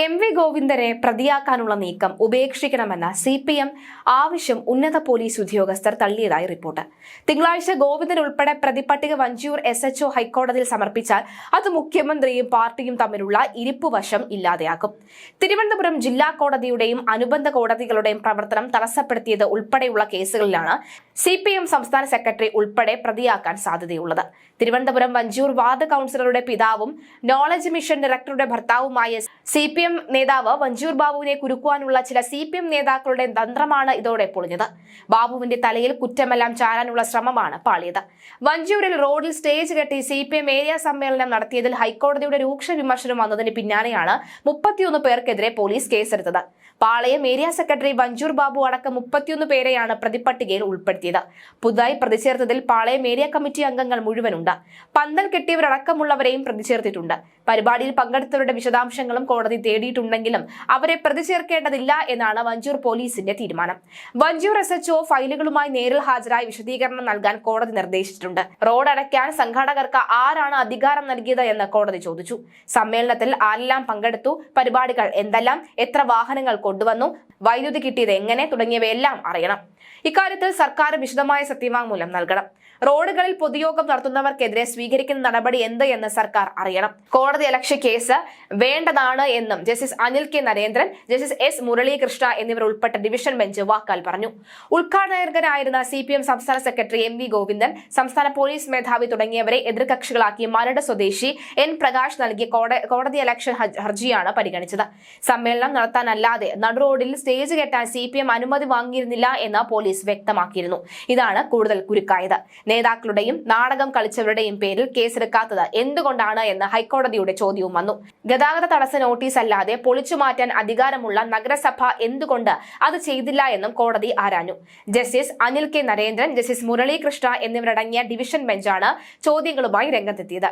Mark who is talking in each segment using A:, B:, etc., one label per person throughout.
A: M V ഗോവിന്ദനെ പ്രതിയാക്കാനുള്ള നീക്കം ഉപേക്ഷിക്കണമെന്ന C P M ആവശ്യം ഉന്നത പോലീസ് ഉദ്യോഗസ്ഥർ തള്ളിയതായി റിപ്പോർട്ട്. തിങ്കളാഴ്ച ഗോവിന്ദൻ ഉൾപ്പെടെ പ്രതിപട്ടിക വഞ്ചിയൂർ എസ് എച്ച്ഒ ഹൈക്കോടതിയിൽ സമർപ്പിച്ചാൽ അത് മുഖ്യമന്ത്രിയും പാർട്ടിയും തമ്മിലുള്ള ഇരിപ്പുവശം ഇല്ലാതെയാക്കും. തിരുവനന്തപുരം ജില്ലാ കോടതിയുടെയും അനുബന്ധ കോടതികളുടെയും പ്രവർത്തനം തടസ്സപ്പെടുത്തിയത് ഉൾപ്പെടെയുള്ള കേസുകളിലാണ് സി പി എം സംസ്ഥാന സെക്രട്ടറി ഉൾപ്പെടെ പ്രതിയാക്കാൻ സാധ്യതയുള്ളത്. തിരുവനന്തപുരം വഞ്ചിയൂർ വാർഡ് കൌൺസിലറുടെ പിതാവും നോളജ് മിഷൻ ഡയറക്ടറുടെ ഭർത്താവുമായ സി പി എം നേതാവ് വഞ്ചൂർ ബാബുവിനെ കുരുക്കുവാനുള്ള ചില സി പി എം നേതാക്കളുടെ തന്ത്രമാണ് ഇതോടെ പൊളിഞ്ഞത്. ബാബുവിന്റെ തലയിൽ കുറ്റമെല്ലാം ചാരാനുള്ള ശ്രമമാണ് പാളിയത്. വഞ്ചൂരിൽ റോഡിൽ സ്റ്റേജ് കെട്ടി സി പി എം ഏരിയ സമ്മേളനം നടത്തിയതിൽ ഹൈക്കോടതിയുടെ രൂക്ഷ വിമർശനം വന്നതിന് പിന്നാലെയാണ് മുപ്പത്തിയൊന്ന് പേർക്കെതിരെ പോലീസ് കേസെടുത്തത്. പാളയം ഏരിയ സെക്രട്ടറി വഞ്ചൂർ ബാബു അടക്കം മുപ്പത്തിയൊന്ന് പേരെയാണ് പ്രതിപട്ടികയിൽ ഉൾപ്പെടുത്തിയത്. പുതുതായി പ്രതിചേർത്തതിൽ പാളയം ഏരിയ കമ്മിറ്റി അംഗങ്ങൾ മുഴുവനുണ്ട്. പന്തൽ കെട്ടിയവരടക്കമുള്ളവരെയും പ്രതിചേർത്തിട്ടുണ്ട് പരിപാടിയിൽ പങ്കെടുത്തവരുടെ വിശദാംശങ്ങളും കോടതി തേടിയിട്ടുണ്ടെങ്കിലും അവരെ പ്രതിചേർക്കേണ്ടതില്ല എന്നാണ് വഞ്ചൂർ പോലീസിന്റെ തീരുമാനം. വഞ്ചൂർ എസ് എച്ച്ഒ ഫയലുകളുമായി നേരിൽ ഹാജരായി വിശദീകരണം നൽകാൻ കോടതി നിർദ്ദേശിച്ചിട്ടുണ്ട്. റോഡ് അടയ്ക്കാൻ സംഘാടകർക്ക് ആരാണ് അധികാരം നൽകിയത് എന്ന് കോടതി ചോദിച്ചു. സമ്മേളനത്തിൽ ആരെല്ലാം പങ്കെടുത്തു പരിപാടികൾ എന്തെല്ലാം എത്ര വാഹനങ്ങൾ കൊണ്ടുവന്നു വൈദ്യുതി കിട്ടിയത് എങ്ങനെ തുടങ്ങിയവയെല്ലാം അറിയണം. ഇക്കാര്യത്തിൽ സർക്കാർ വിശദമായ സത്യവാങ്മൂലം നൽകണം. റോഡുകളിൽ പൊതുയോഗം നടത്തുന്നവർക്കെതിരെ സ്വീകരിക്കുന്ന നടപടി എന്ത് എന്ന് സർക്കാർ അറിയണം. കോടതി അലക്ഷ്യ കേസ് വേണ്ടതാണ് എന്നും justice Anil K Narendran justice S Muralikrishna എന്നിവർ ഉൾപ്പെട്ട ഡിവിഷൻ ബെഞ്ച് വാക്കാൽ പറഞ്ഞു. ഉദ്ഘാടകരായിരുന്ന സി പി എം സംസ്ഥാന സെക്രട്ടറി എം വി ഗോവിന്ദൻ സംസ്ഥാന പോലീസ് മേധാവി തുടങ്ങിയവരെ എതിർകക്ഷികളാക്കി മരട് സ്വദേശി എൻ പ്രകാശ് നൽകിയ കോട- കോടതി അലക്ഷൻ ഹർജിയാണ് പരിഗണിച്ചത്. സമ്മേളനം നടത്താനല്ലാതെ നടുറോഡിൽ സ്റ്റേജ് കെട്ടാൻ സി പി എം അനുമതി വാങ്ങിയിരുന്നില്ല എന്ന് പോലീസ് വ്യക്തമാക്കിയിരുന്നു. ഇതാണ് കൂടുതൽ കുരുക്കായത്. നേതാക്കളുടെയും നാടകം കളിച്ചവരുടെയും പേരിൽ കേസെടുക്കാത്തത് എന്തുകൊണ്ടാണ് എന്ന് ഹൈക്കോടതിയുടെ ചോദ്യവും വന്നു. ഗതാഗത തടസ്സ നോട്ടീസ് അല്ലാതെ പൊളിച്ചു മാറ്റാൻ അധികാരമുള്ള നഗരസഭ എന്തുകൊണ്ട് അത് ചെയ്തില്ല എന്നും കോടതി ആരാഞ്ഞു. Justice Anil K Narendran justice Muralikrishna എന്നിവരടങ്ങിയ ഡിവിഷൻ ബെഞ്ചാണ് ചോദ്യങ്ങളുമായി രംഗത്തെത്തിയത്.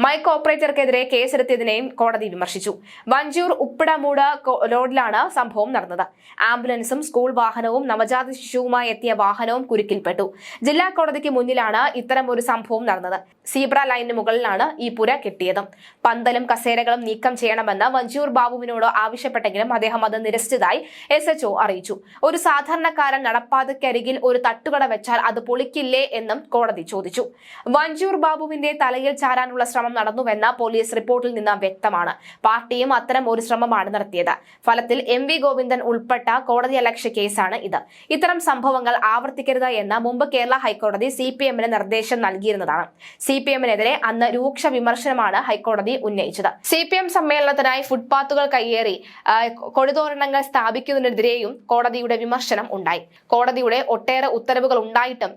A: മൈക്ക് ഓപ്പറേറ്റർക്കെതിരെ കേസെടുത്തിയതിനെയും കോടതി വിമർശിച്ചു. വഞ്ചൂർ ഉപ്പിടമൂട് റോഡിലാണ് സംഭവം നടന്നത്. ആംബുലൻസും സ്കൂൾ വാഹനവും നവജാത ശിശുവുമായി എത്തിയ വാഹനവും കുരുക്കിൽപ്പെട്ടു. ജില്ലാ കോടതിക്ക് മുന്നിലാണ് ഇത്തരം ഒരു സംഭവം നടന്നത്. സീബ്ര ലൈനിന് മുകളിലാണ് ഈ പുര കെട്ടിയത്. പന്തലും കസേരകളും നീക്കം ചെയ്യണമെന്ന് വഞ്ചൂർ ബാബുവിനോട് ആവശ്യപ്പെട്ടെങ്കിലും അദ്ദേഹം അത് നിരസിച്ചതായി എസ് എച്ച്ഒ അറിയിച്ചു. ഒരു സാധാരണക്കാരൻ നടപ്പാതയ്ക്കരികിൽ ഒരു തട്ടുകട വെച്ചാൽ അത് പൊളിക്കില്ലേ എന്നും കോടതി ചോദിച്ചു. വഞ്ചൂർ ബാബുവിന്റെ തലയിൽ ചാരാനുള്ള നടന്നുവെന്ന പോലീസ് റിപ്പോർട്ടിൽ നിന്ന് വ്യക്തമാണ്. പാർട്ടിയും അത്തരം ഒരു ശ്രമമാണ് നടത്തിയത്. ഫലത്തിൽ എം വി ഗോവിന്ദൻ ഉൾപ്പെട്ട കോടതിയലക്ഷ്യ കേസാണ് ഇത്. ഇത്തരം സംഭവങ്ങൾ ആവർത്തിക്കരുത് എന്ന് മുമ്പ് കേരള ഹൈക്കോടതി സി പി എമ്മിന് നിർദ്ദേശം നൽകിയിരുന്നതാണ്. സി പി എമ്മിനെതിരെ അന്ന് രൂക്ഷ വിമർശനമാണ് ഹൈക്കോടതി ഉന്നയിച്ചത്. സി പി എം സമ്മേളനത്തിനായി ഫുട്പാത്തുകൾ കയ്യേറി കൊടിതോരണങ്ങൾ സ്ഥാപിക്കുന്നതിനെതിരെയും കോടതിയുടെ വിമർശനം ഉണ്ടായി. കോടതിയുടെ ഒട്ടേറെ ഉത്തരവുകൾ ഉണ്ടായിട്ടും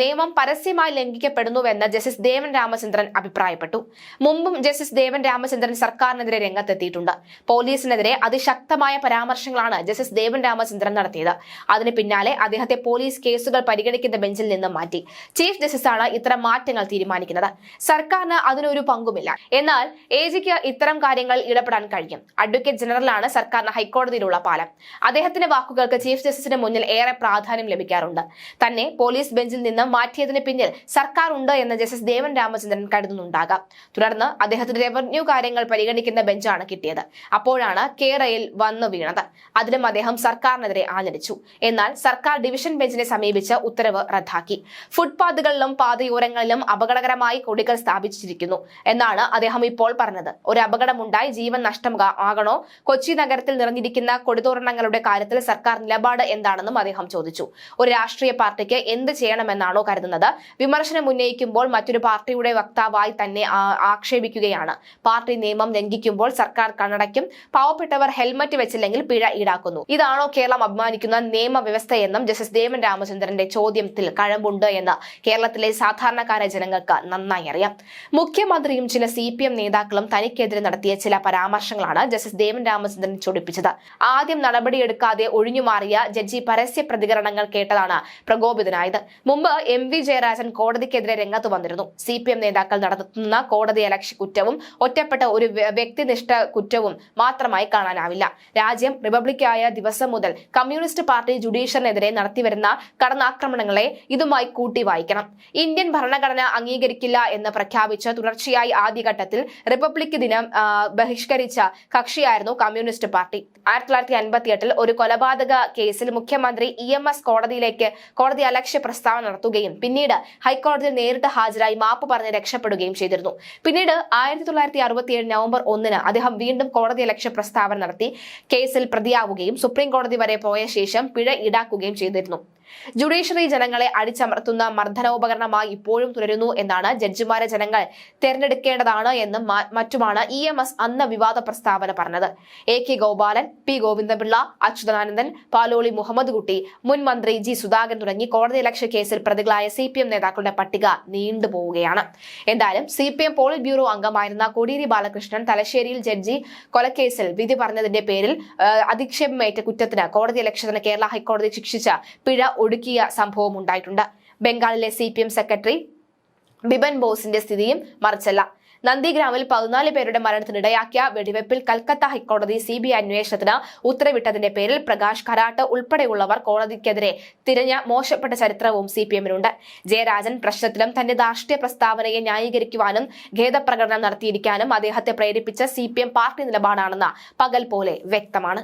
A: നിയമം പരസ്യമായി ലംഘിക്കപ്പെടുന്നുവെന്ന് ജസ്റ്റിസ് ദേവൻ രാമചന്ദ്രൻ അഭിപ്രായപ്പെട്ടു. മുമ്പും ജസ്റ്റിസ് ദേവൻ രാമചന്ദ്രൻ സർക്കാരിനെതിരെ രംഗത്തെത്തിയിട്ടുണ്ട്. പോലീസിനെതിരെ അതിശക്തമായ പരാമർശങ്ങളാണ് ജസ്റ്റിസ് ദേവൻ രാമചന്ദ്രൻ നടത്തിയത്. അതിന് പിന്നാലെ അദ്ദേഹത്തെ പോലീസ് കേസുകൾ പരിഗണിക്കുന്ന ബെഞ്ചിൽ നിന്ന് മാറ്റി. ചീഫ് ജസ്റ്റിസ് ആണ് ഇത്തരം മാറ്റങ്ങൾ തീരുമാനിക്കുന്നത്. സർക്കാരിന് അതിനൊരു പങ്കുമില്ല. എന്നാൽ എ ജിക്ക് ഇത്തരം കാര്യങ്ങൾ ഇടപെടാൻ കഴിയും. അഡ്വക്കേറ്റ് ജനറലാണ് സർക്കാരിന് ഹൈക്കോടതിയിലുള്ള പാലം. അദ്ദേഹത്തിന്റെ വാക്കുകൾക്ക് ചീഫ് ജസ്റ്റിസിന് മുന്നിൽ ഏറെ പ്രാധാന്യം ലഭിക്കാറുണ്ട്. തന്നെ പോലീസ് ബെഞ്ചിൽ നിന്ന് മാറ്റിയതിന് പിന്നിൽ സർക്കാർ ഉണ്ട് എന്ന് ജസ്റ്റിസ് ദേവൻ രാമചന്ദ്രൻ കരുതുന്നുണ്ടാകാം. തുടർന്ന് അദ്ദേഹത്തിന് റവന്യൂ കാര്യങ്ങൾ പരിഗണിക്കുന്ന ബെഞ്ചാണ് കിട്ടിയത്. അപ്പോഴാണ് കേരയിൽ വന്നു വീണത്. അതിലും അദ്ദേഹം സർക്കാരിനെതിരെ ആഞ്ഞടിച്ചു. എന്നാൽ സർക്കാർ ഡിവിഷൻ ബെഞ്ചിനെ സമീപിച്ച് ഉത്തരവ് റദ്ദാക്കി. ഫുട്പാത്തുകളിലും പാതയോരങ്ങളിലും അപകടകരമായി കൊടികൾ സ്ഥാപിച്ചിരിക്കുന്നു എന്നാണ് അദ്ദേഹം ഇപ്പോൾ പറഞ്ഞത്. ഒരു അപകടമുണ്ടായി ജീവൻ നഷ്ടം ആകണോ? കൊച്ചി നഗരത്തിൽ നിറഞ്ഞിരിക്കുന്ന കൊടിതോരണങ്ങളുടെ കാര്യത്തിൽ സർക്കാർ നിലപാട് എന്താണെന്നും അദ്ദേഹം ചോദിച്ചു. ഒരു രാഷ്ട്രീയ പാർട്ടിക്ക് എന്ത് ചെയ്യണമെന്നാണോ കരുതുന്നത്. വിമർശനം ഉന്നയിക്കുമ്പോൾ മറ്റൊരു പാർട്ടിയുടെ വക്താവായി തന്നെ ആ- ആക്ഷേപിക്കുകയാണ്. പാർട്ടി നിയമം ലംഘിക്കുമ്പോൾ സർക്കാർ കണ്ണടയ്ക്കും. പാവപ്പെട്ടവർ ഹെൽമറ്റ് വെച്ചില്ലെങ്കിൽ പിഴ ഈടാക്കുന്നു. ഇതാണോ കേരളം അഭിമാനിക്കുന്ന നിയമവ്യവസ്ഥയെന്നും ജസ്റ്റിസ് ദേവൻ രാമചന്ദ്രന്റെ ചോദ്യത്തിൽ കഴമ്പുണ്ട് എന്ന് കേരളത്തിലെ സാധാരണക്കാരായ ജനങ്ങൾക്ക് നന്നായി അറിയാം. മുഖ്യമന്ത്രിയും ചില സി പി എം നേതാക്കളും തനിക്കെതിരെ നടത്തിയ ചില പരാമർശങ്ങളാണ് ജസ്റ്റിസ് ദേവൻ രാമചന്ദ്രൻ ചൊടിപ്പിച്ചത്. ആദ്യം നടപടിയെടുക്കാതെ ഒഴിഞ്ഞുമാറിയ ജഡ്ജി പരസ്യ പ്രതികരണങ്ങൾ കേട്ടതാണ് പ്രകോപിതനായത്. മുമ്പ് എം വി ജയരാജൻ കോടതിക്കെതിരെ രംഗത്ത് വന്നിരുന്നു. സി പി എം നേതാക്കൾ നടത്തുന്ന കോടതി അലക്ഷ്യ കുറ്റവും ഒറ്റപ്പെട്ട ഒരു വ്യക്തിനിഷ്ഠ കുറ്റവും മാത്രമായി കാണാനാവില്ല. രാജ്യം റിപ്പബ്ലിക്കായ ദിവസം മുതൽ കമ്മ്യൂണിസ്റ്റ് പാർട്ടി ജുഡീഷ്യറിനെതിരെ നടത്തിവരുന്ന കടന്നാക്രമണങ്ങളെ ഇതുമായി കൂട്ടി വായിക്കണം. ഇന്ത്യൻ ഭരണഘടന അംഗീകരിക്കില്ല എന്ന് പ്രഖ്യാപിച്ച് തുടർച്ചയായി ആദ്യഘട്ടത്തിൽ റിപ്പബ്ലിക് ദിനം ബഹിഷ്കരിച്ച കക്ഷിയായിരുന്നു കമ്മ്യൂണിസ്റ്റ് പാർട്ടി. ആയിരത്തി തൊള്ളായിരത്തി അൻപത്തി എട്ടിൽ ഒരു കൊലപാതക കേസിൽ മുഖ്യമന്ത്രി ഇ എം എസ് കോടതിയിലേക്ക് കോടതി അലക്ഷ്യ പ്രസ്താവന നടത്തുകയും പിന്നീട് ഹൈക്കോടതിയിൽ നേരിട്ട് ഹാജരായി മാപ്പ് പറഞ്ഞ് രക്ഷപ്പെടുകയും ചെയ്തിരുന്നു. പിന്നീട് ആയിരത്തി തൊള്ളായിരത്തി അറുപത്തിയേഴ് നവംബർ ഒന്നിന് അദ്ദേഹം വീണ്ടും കോടതി അലക്ഷ്യ പ്രസ്താവന നടത്തി. കേസിൽ പ്രതിയാവുകയും സുപ്രീം കോടതി വരെ പോയ ശേഷം പിഴ ഈടാക്കുകയും ചെയ്തിരുന്നു. ജുഡീഷ്യറി ജനങ്ങളെ അടിച്ചമർത്തുന്ന മർദ്ദനോപകരണമായി ഇപ്പോഴും തുടരുന്നു എന്നാണ് ജഡ്ജിമാരെ ജനങ്ങൾ തെരഞ്ഞെടുക്കേണ്ടതാണ് എന്നും മറ്റുമാണ് ഇ എം എസ് അന്ന് വിവാദ പ്രസ്താവന പറഞ്ഞത്. A K Gopalan P Govindapillai Achuthanandan Paloli Muhammad Kutty മുൻ മന്ത്രി ജി സുധാകരൻ തുടങ്ങി കോടതി ലക്ഷ്യ കേസിൽ പ്രതികളായ സി പി എം നേതാക്കളുടെ പട്ടിക നീണ്ടുപോവുകയാണ് എന്തായാലും C P M Polit Bureau അംഗമായിരുന്ന കോടിയേരി ബാലകൃഷ്ണൻ തലശ്ശേരിയിൽ ജഡ്ജി കൊലക്കേസിൽ വിധി പറഞ്ഞതിന്റെ പേരിൽ അധിക്ഷേപമേറ്റ കുറ്റത്തിന് കോടതി ലക്ഷ്യത്തിന് കേരള ഹൈക്കോടതി ശിക്ഷിച്ച പിഴ ഒടുക്കിയ സംഭവം ഉണ്ടായിട്ടുണ്ട്. ബംഗാളിലെ സി സെക്രട്ടറി ബിബൻ ബോസിന്റെ സ്ഥിതിയും മറിച്ചല്ല. നന്ദിഗ്രാമിൽ പതിനാല് പേരുടെ മരണത്തിനിടയാക്കിയ വെടിവെപ്പിൽ കൽക്കത്ത ഹൈക്കോടതി സി ബി അന്വേഷണത്തിന് ഉത്തരവിട്ടതിന്റെ പേരിൽ പ്രകാശ് ഖരാട്ട് ഉൾപ്പെടെയുള്ളവർ കോടതിക്കെതിരെ തിരഞ്ഞ മോശപ്പെട്ട ചരിത്രവും സി പി എമ്മിനുണ്ട് ജയരാജൻ പ്രശ്നത്തിലും തന്റെ ദാർഷ്ട്യ പ്രസ്താവനയെ ന്യായീകരിക്കുവാനും ഖേദപ്രകടനം നടത്തിയിരിക്കാനും അദ്ദേഹത്തെ പ്രേരിപ്പിച്ച സി പി എം പാർട്ടി നിലപാടാണെന്ന് പകൽ പോലെ വ്യക്തമാണ്.